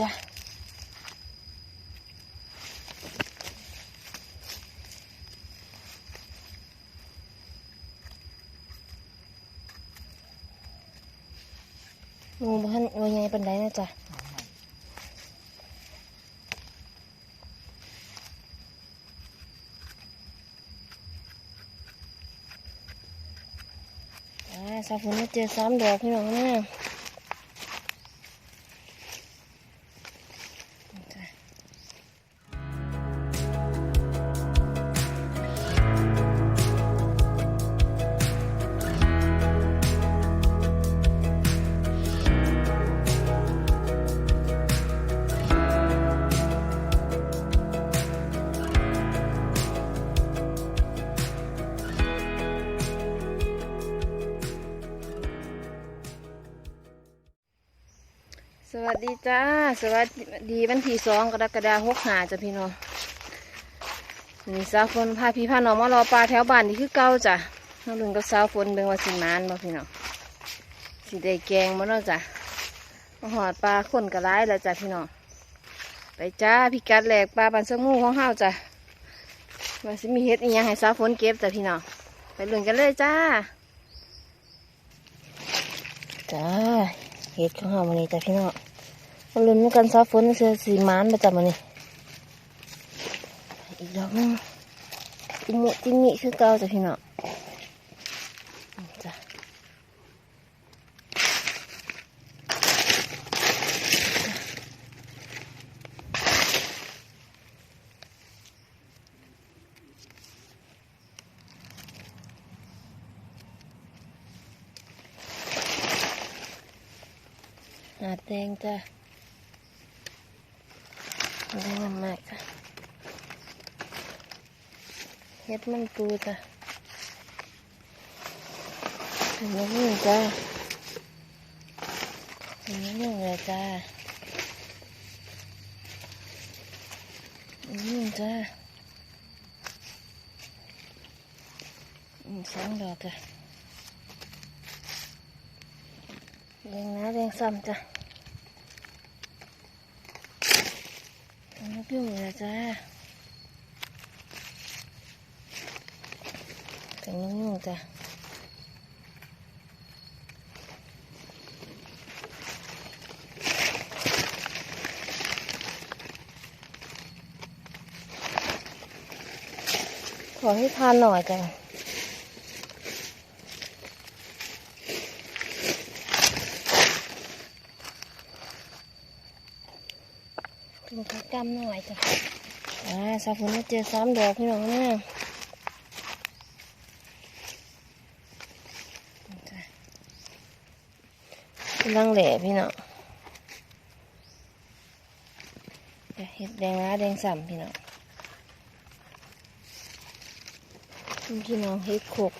จ้ะงูบ้านงูใหญ่เป็นไรนะจ๊ะอ่าสาวฝนมาเจอสามดอกพี่น้องนะ สวัสดีจ้า สวัสดีวันที่สองกรกฎาคมหกหาจ้ะพี่น้องนี่สาวฝนพาพี่พาน้องมารอปลาแถวบ้านนี่คือเก่าจ้ะน้องลุงกับสาวฝนเบิ่งว่าสิมานบ่พี่น้องสิได้แกงบ่เนาะจ้ะมาหอดปลาคนกระไรแล้วจ้ะพี่น้องไปจ้าพี่กัดแหลกปลาปันสมูของเฮาจ้ะว่าสิมีเฮ็ดอีหยังให้สาวฝนเก็บจ้ะพี่น้องไปลุ้นกันเลยจ้าจ้าเห็ดของเราวันนี้จ้ะพี่น้อง มาลุ้นกันซาฝนเสือสีม้านประจำวันนี้อีกดอกหนึงจิมมิจิมิคือเก่าจ้ะพี่น้องจ้ะหาแดงจ้ะ หาดแดงมันมากจ้ะเฮ็ดมันปูจ้ะถึงแล้นี่จ้ะถึงแล้นี่เลยจ้ะนี่จ้ะสองดอกจ้ะแดงนะแดงซ้ำจ้ะ กยุ่งเลยจ้ะถึงนุ่งจ้ะขอให้ทานหน่อยจ้ะ ซ้ำหน่อยจ้ะอ่าสาวฝนเจอสามดอกพี่น้องนะจ้ะกำลังแหล่พี่น้องเห็ดแดงนะแดงส่ำพี่น้องพี่น้องเห็ดโขก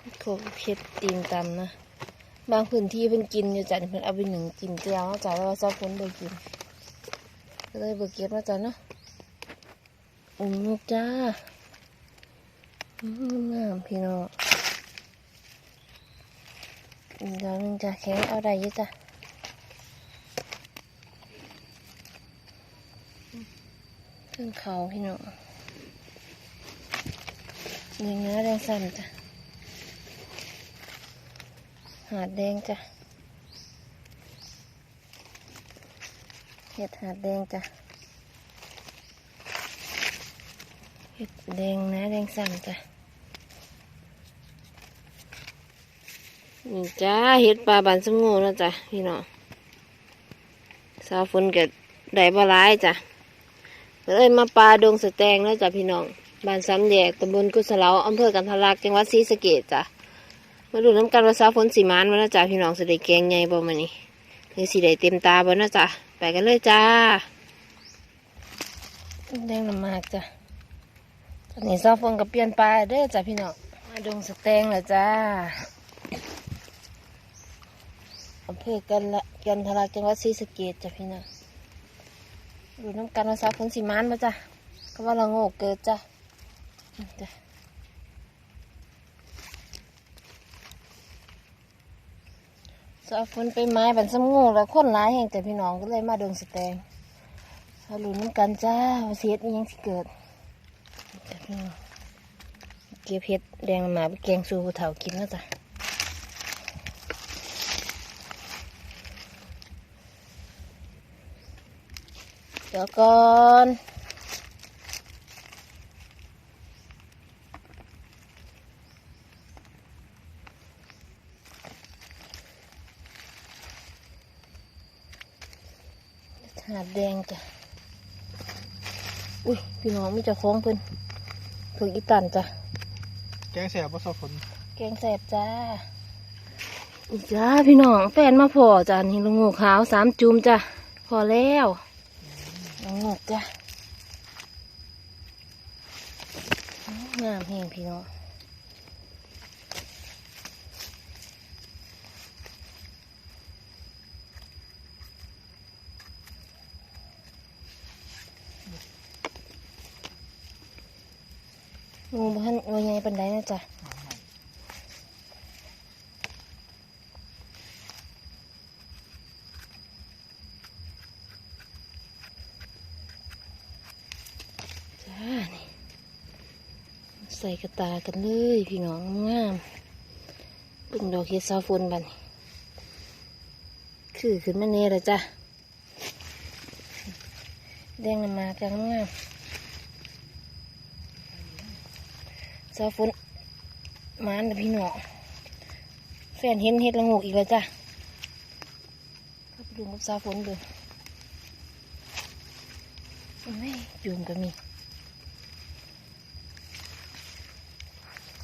เห็ดโขกเห็ดตีนตำนะ บางพื้นที่เพิ่นกินอยู่จ้ะเพิ่นเอาไปหนึ่งกินเจียวเนาะจ้ะแล้วสาวฝนบ่กิน ก็เลยเบิกเก็บมาจ้ะเนาะอุ้มลูกจ้าอืมงามพี่น้องอีกดอกนึงจ้ะแข็งเอาได้ยี่จ้ะขึ้นเขาพี่น้องนี่เนื้อแดงสั่นจ้ะหาดแดงจ้ะ เห็ดหาดแดงจ้ะ เห็ดแดงนะแดงสั่นจ้ะ นี่จ้าเห็ดปลาบานสมงูนะจ้ะพี่น้องสาวฝนก็ได้บหลายจ้ะก็เลยมาปลาดงสแตงแล้วจ้ะพี่น้องบ้านซ้ำแยกตำบลกุศลาอำเภอกันทลักจังหวัดศรีสะเกษจ้ะมาดูน้ำกันว่าสาวฝนสีมานมาแล้วจ้ะพี่น้องสิได้แกงใหญ่บ่มานี่หรือสีได้เต็มตาบ่นะจ้ะ ไปกันเลยจ้าแดงน้ำมากจ้ะตอนนี้ซอฟงกับเปลี่ยนปลาเด้อจ้ะพี่น้องมาดงสแตงแล้วจ้าอำเภอกันละกันทราจังหวัดศรีสะเกษจ้ะพี่น้องดูน้ำกันว่าสาวฝนสีมานมาจ้ะก็ว่าเราโง่เกิดจ้ะจ้ะ สาฝนไปไม้บันสมงูแล้วคนร้ายแห่งแต่พี่น้องก็เลยมาดินสแตงสรุนน้ำกันจ้าเสียดยังที่เกิดจ้ะพี่น้องเก็บเห็ดแดงมาไปแกงสู่ผู้เฒ่ากินแล้วจ้ะเดี๋ยวก่อน หาดแดงจ้ะ อุ้ย พี่น้องมีเจ้าของเพิ่นถูกอีตันจ้ะ แกงแสบประสบผลแกงแสบจ้าอีจ้าพี่น้องแฟนมาพอจ้ะนี่ลงงูขาวสามจุ่มจ้ะ พอแล้วลงงูจ้ะงามแห้งพี่น้อง งูบ้านว่าไงปันไดนะจ๊ะจ้านี่ใส่กระตากันเลยพี่น้องงามเป็นดอกเห็ดซาฟนบันคือขึ้นมาเน่ลยจ้ะแดงนำมากันงาม ซาฟนมานนะพี่หนอแฟนเห็นเห็ดละงกอีกแล้วจ้ะเข้าไปดูกับซาฟนดูไม่ยุงก็มี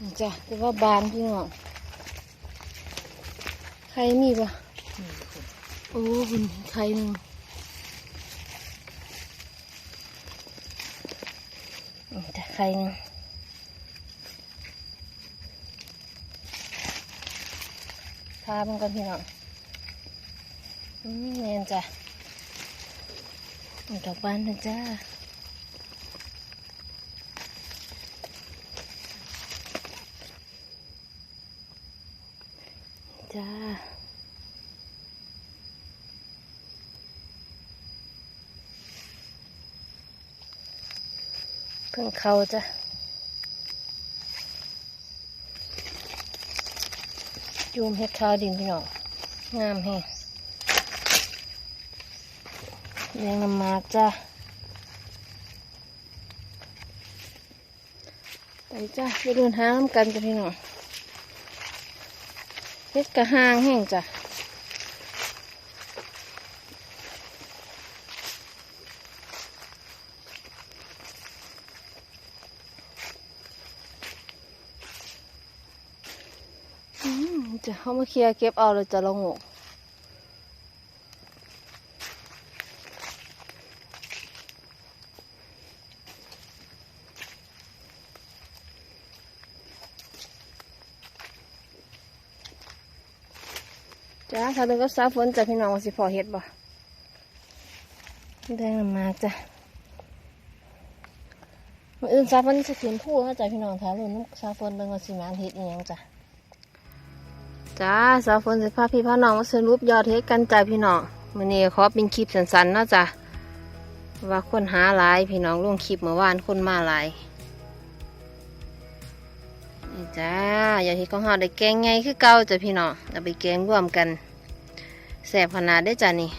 นี่จ้ะแต่ว่าบานพี่หนอใครมีปะโอ้คุณใครหนึ่งแต่ใครหนึ่ง พามันก่อนพี่น้องอืมแมนจ้ะดอกบานนะจ้าจ้าเพิ่งเข้าจ้ะ ยูมเฮ็ดข้าวดินพี่น้องงามแฮงเลี้ยงน้ำมาจ้ะไปจ้ะไปเดินหาน้ำกันจ้ะพี่น้องเฮ็ดกระห้างแห้งจ้ะอืม จะเข้ามาเคลียร์เก็บเอาเลยจะลงกจ้าถ้าถึงก็สาฝนจะพี่น้องว่าสิพอเฮ็ดบ่แดงน้มาจ้ะมืออื่นสาฝนจะเขียนผู้เขาจ้ะพี่น้องถามรุ่นน้ำสาฝนเบิ่งว่าสิมานเฮ็ดอีหยังจ้ะ จ้าสาวฝนสิพาพี่พาน้องมาสรุปยอดเฮ็ดกันจ้าพี่น้องมื้อนี้ขอเป็นคลิปสั้นๆเนาะจ้ะว่าคนหาหลายพี่น้องลงคลิปเมื่อวานคนมาหลายนี่จ้าอยอดเฮ็ดของเฮาได้แกงไงคือเก่าจ้ะพี่น้องเอาไปแกงร่วมกันแซ่บขนาดได้จ้ะนี่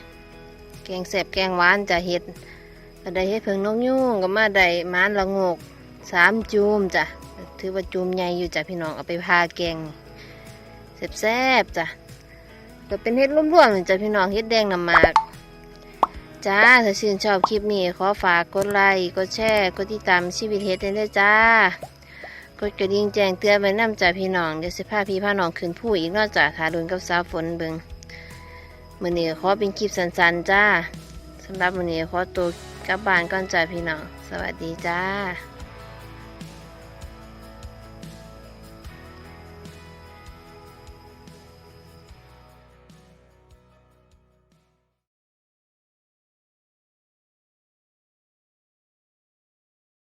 แกงแซ่บแกงหวานจ้ะเฮ็ดก็ได้เฮ็ดเพิงนกยุ่งก็มาได้มานละงกสามจูมจ้ะถือว่าจูมใหญ่อยู่จ้ะพี่น้องเอาไปพาแกงนี่ แซ่บๆจ้ะก็เป็นเห็ดร่วมๆจ้ะพี่น้องเห็ดแดงน้ำหมากจ้าถ้าชื่นชอบคลิปนี้ขอฝากกดไลค์กดแชร์กดติดตามชีวิตเฮ็ดได้เลยจ้ากดกระดิ่งแจ้งเตือนไว้นํจ้ะพี่น้องเดี๋ยวสิพาพี่พาน้องขึ้นผู้อีกนอกจากขาดุนกับสาวฝนเบิงมื้อนี้ขอเป็นคลิปสั้นๆจ้าสำหรับมื้อนี้ขอตัวกลับบ้านก่อนจ้ะพี่น้อง สวัสดีจ้า